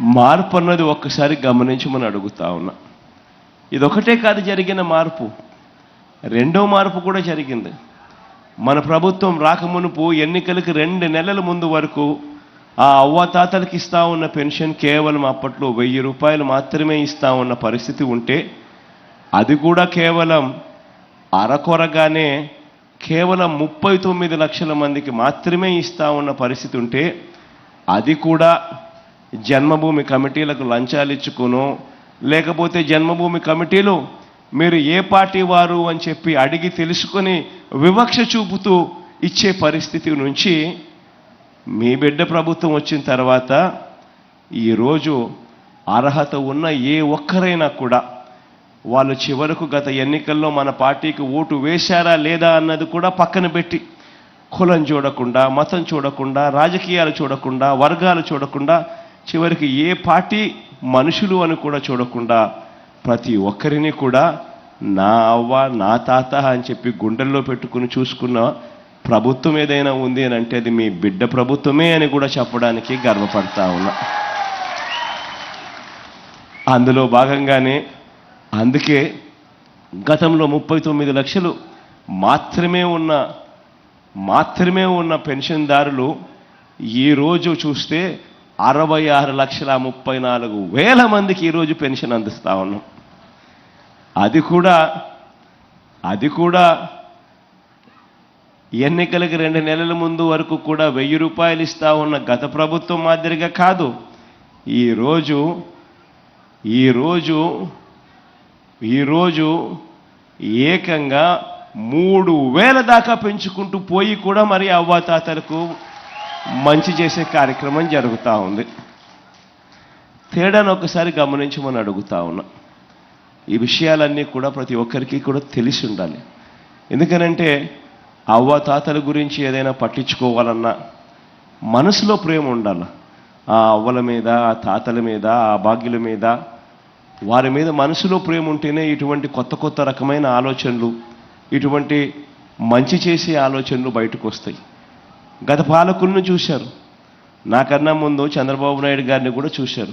మార్పు అన్నది ఒక్కసారి గమనించమని అడుగుతా ఉన్నా. ఇదొకటే కాదు జరిగిన మార్పు. రెండో మార్పు కూడా జరిగింది. మన ప్రభుత్వం రాకమునుపు ఎన్నికలకు రెండు నెలల ముందు వరకు ఆ అవ్వాతాతలకి ఇస్తా ఉన్న పెన్షన్ కేవలం అప్పట్లో వెయ్యి రూపాయలు మాత్రమే ఇస్తా ఉన్న పరిస్థితి ఉంటే అది కూడా కేవలం అరకొరగానే కేవలం ముప్పై తొమ్మిది లక్షల మందికి మాత్రమే ఇస్తా ఉన్న పరిస్థితి ఉంటే అది కూడా జన్మభూమి కమిటీలకు లంచాలు ఇచ్చుకునో. లేకపోతే జన్మభూమి కమిటీలు మీరు ఏ పార్టీ వారు అని చెప్పి అడిగి తెలుసుకొని వివక్ష చూపుతూ ఇచ్చే పరిస్థితి నుంచి మీ బిడ్డ ప్రభుత్వం వచ్చిన తర్వాత ఈరోజు అర్హత ఉన్న ఏ ఒక్కరైనా కూడా వాళ్ళు చివరకు గత ఎన్నికల్లో మన పార్టీకి ఓటు వేశారా లేదా అన్నది కూడా పక్కన పెట్టి కులం చూడకుండా మతం చూడకుండా రాజకీయాలు చూడకుండా వర్గాలు చూడకుండా చివరికి ఏ పార్టీ మనుషులు అని కూడా చూడకుండా ప్రతి ఒక్కరిని కూడా నా అవ్వ నా తాత అని చెప్పి గుండెల్లో పెట్టుకుని చూసుకున్న ప్రభుత్వం ఏదైనా ఉంది అని అంటే అది మీ బిడ్డ ప్రభుత్వమే అని కూడా చెప్పడానికి గర్వపడతా ఉన్నా. అందులో భాగంగానే అందుకే గతంలో ముప్పై తొమ్మిది లక్షలు మాత్రమే ఉన్న మాత్రమే ఉన్న పెన్షన్దారులు ఈరోజు చూస్తే అరవై ఆరు లక్షల ముప్పై నాలుగు వేల మందికి ఈరోజు పెన్షన్ అందిస్తా ఉన్నాం. అది కూడా అది కూడా ఎన్నికలకు రెండు నెలల ముందు వరకు కూడా వెయ్యి రూపాయలు ఇస్తా ఉన్న గత ప్రభుత్వం మాదిరిగా కాదు. ఈరోజు ఈరోజు ఈరోజు ఏకంగా మూడు వేల దాకా పెంచుకుంటూ పోయి కూడా మరి అవ్వాతాతలకు మంచి చేసే కార్యక్రమం జరుగుతూ ఉంది. తేడాను ఒకసారి గమనించమని అడుగుతా ఉన్నా. ఈ విషయాలన్నీ కూడా ప్రతి ఒక్కరికి కూడా తెలిసి ఉండాలి. ఎందుకనంటే అవ్వ తాతల గురించి ఏదైనా పట్టించుకోవాలన్నా మనసులో ప్రేమ ఉండాలి. ఆ అవ్వల మీద ఆ తాతల మీద ఆ భాగ్యుల మీద వారి మీద మనసులో ప్రేమ ఉంటేనే ఇటువంటి కొత్త కొత్త రకమైన ఆలోచనలు ఇటువంటి మంచి చేసే ఆలోచనలు బయటకు వస్తాయి. గత పాలకులను చూశారు. నాకన్నా ముందు చంద్రబాబు నాయుడు గారిని కూడా చూశారు.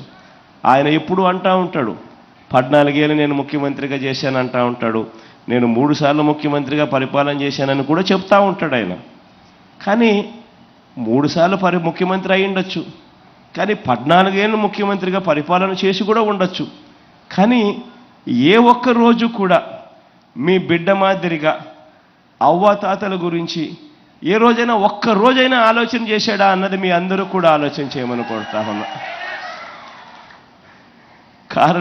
ఆయన ఎప్పుడు అంటా ఉంటాడు పద్నాలుగేళ్ళు నేను ముఖ్యమంత్రిగా చేశాను అంటా ఉంటాడు నేను మూడుసార్లు ముఖ్యమంత్రిగా పరిపాలన చేశానని కూడా చెప్తా ఉంటాడు ఆయన. కానీ మూడుసార్లు పరి ముఖ్యమంత్రి అయి ఉండొచ్చు. కానీ పద్నాలుగేళ్ళు ముఖ్యమంత్రిగా పరిపాలన చేసి కూడా ఉండొచ్చు. కానీ ఏ ఒక్క రోజు కూడా మీ బిడ్డ మాదిరిగా అవ్వాతాతల గురించి ఏ రోజైనా ఒక్క రోజైనా ఆలోచన చేశాడా అన్నది మీ అందరూ కూడా ఆలోచన చేయమని కోరుతా ఉన్నా. కారణం